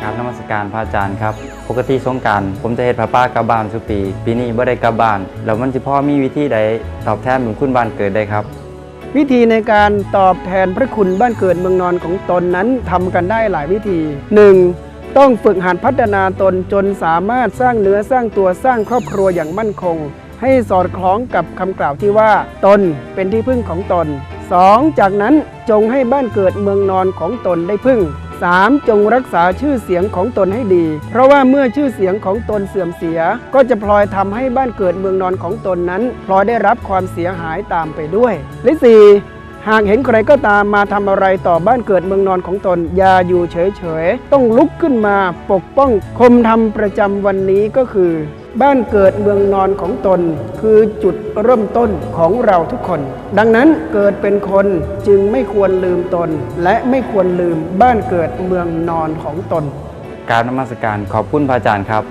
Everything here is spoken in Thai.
คราบนมัสการพระอาจารย์ครับ ปกติสงการผมจะเฮ็ดพระป้ากลับบ้านสุปี ปีนี้บ่ได้กลับบ้าน แล้วมันสิพ่อมีวิธีใดตอบแทนบุญคุณบ้านเกิดได้ครับ วิธีในการตอบแทนพระคุณบ้านเกิดเมืองนอนของตนนั้นทำกันได้หลายวิธี 1. ต้องฝึกหัดพัฒนาตนจนสามารถสร้างเนื้อสร้างตัวสร้างครอบครัวอย่างมั่นคง ให้สอดคล้องกับคำกล่าวที่ว่า ตนเป็นที่พึ่งของตน 2. จากนั้นจงให้บ้านเกิดเมืองนอนของตนได้พึ่ง 3. จงรักษาชื่อเสียงของตนให้ดี เพราะว่าเมื่อชื่อเสียงของตนเสื่อมเสีย ก็จะพลอยทำให้บ้านเกิดเมืองนอนของตนนั้น พลอยได้รับความเสียหายตามไปด้วยและ 4. หากเห็นใครก็ตามมาทำอะไรต่อบ้านเกิดเมืองนอนของตน อย่าอยู่เฉยๆ ต้องลุกขึ้นมาปกป้องคมทำประจำวันนี้ก็คือ บ้านเกิดเมืองนอนของตนคือจุดเริ่มต้นของเราทุกคน ดังนั้นเกิดเป็นคนจึงไม่ควรลืมตน และไม่ควรลืมบ้านเกิดเมืองนอนของตน การนมัสการขอบคุณพระอาจารย์ครับ